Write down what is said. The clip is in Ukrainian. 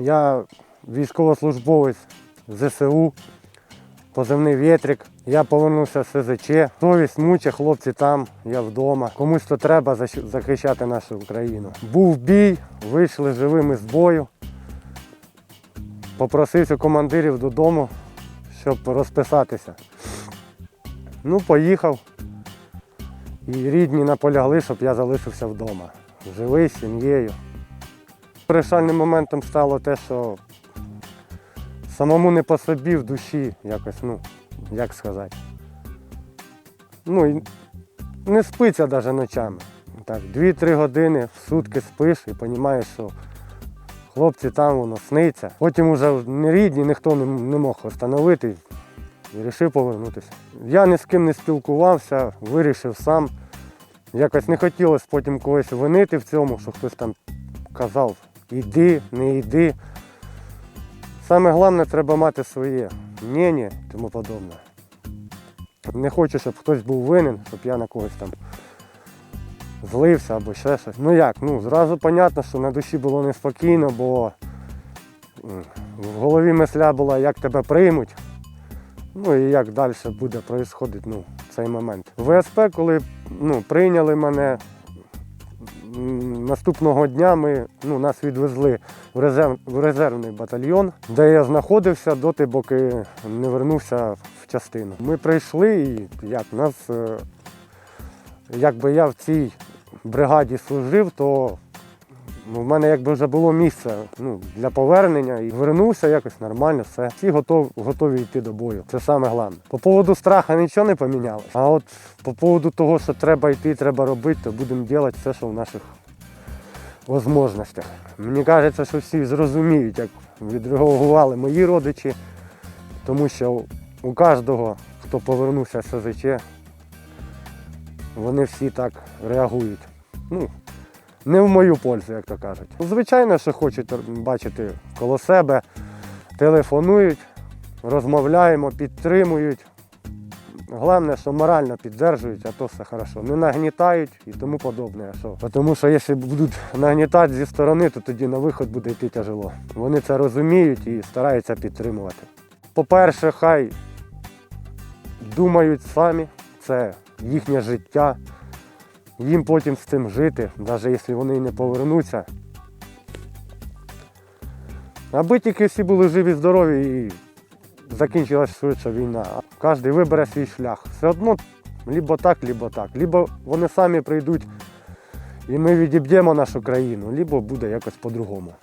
Я військовослужбовець ЗСУ, позивний вітрик. Я повернувся з СЗЧ. Совість муче, хлопці там, я вдома. Комусь то треба захищати нашу Україну. Був бій, вийшли живими з бою. Попросився командирів додому, щоб розписатися. Ну, поїхав. І рідні наполягли, щоб я залишився вдома. Живий, сім'єю. Вирішальним моментом стало те, що самому не по собі в душі якось, ну, як сказати. Ну, не спиться навіть ночами. Так, 2-3 години в сутки спиш і розумієш, що хлопці там воно сниться. Потім вже не рідні, ніхто не, не мог встановити і вирішив повернутися. Я ні з ким не спілкувався, вирішив сам. Якось не хотілося потім когось винити в цьому, що хтось там казав, іди, не йди. Саме головне, треба мати своє мнення і тому подобне. Не хочу, щоб хтось був винен, щоб я на когось там злився або ще щось. Ну як, ну зразу зрозуміло, що на душі було неспокійно, бо в голові мисля була, як тебе приймуть. Ну і як далі буде відбуватися ну, цей момент. ВСП, коли ну, прийняли мене, наступного дня ми, ну, нас відвезли в, резерв, в резервний батальйон, де я знаходився доти, поки не вернувся в частину. Ми прийшли і як нас, е, якби я в цій бригаді служив, то Ну, в мене якби вже було місце ну, для повернення і вернувся якось нормально, все. Всі готові, готові йти до бою. Це саме головне. По поводу страха нічого не помінялося. А от по поводу того, що треба йти, треба робити, то будемо робити все, що в наших можливостях. Мені кажеться, що всі зрозуміють, як відреагували мої родичі, тому що у кожного, хто повернувся з СЗЧ, вони всі так реагують. Ну, не в мою пользу, як то кажуть. Звичайно, що хочуть бачити коло себе, телефонують, розмовляємо, підтримують. Головне, що морально підтримують, а то все хорошо. Не нагнітають і тому подобне. Що? Тому що якщо будуть нагнітати зі сторони, то тоді на виход буде йти тяжело. Вони це розуміють і стараються підтримувати. По-перше, хай думають самі, це їхнє життя. Їм потім з цим жити, навіть якщо вони не повернуться. Аби тільки всі були живі, здорові і закінчилась швидше війна. Кожен вибере свій шлях. Все одно лібо так, лібо так. Лібо вони самі прийдуть і ми відіб'ємо нашу країну, лібо буде якось по-другому.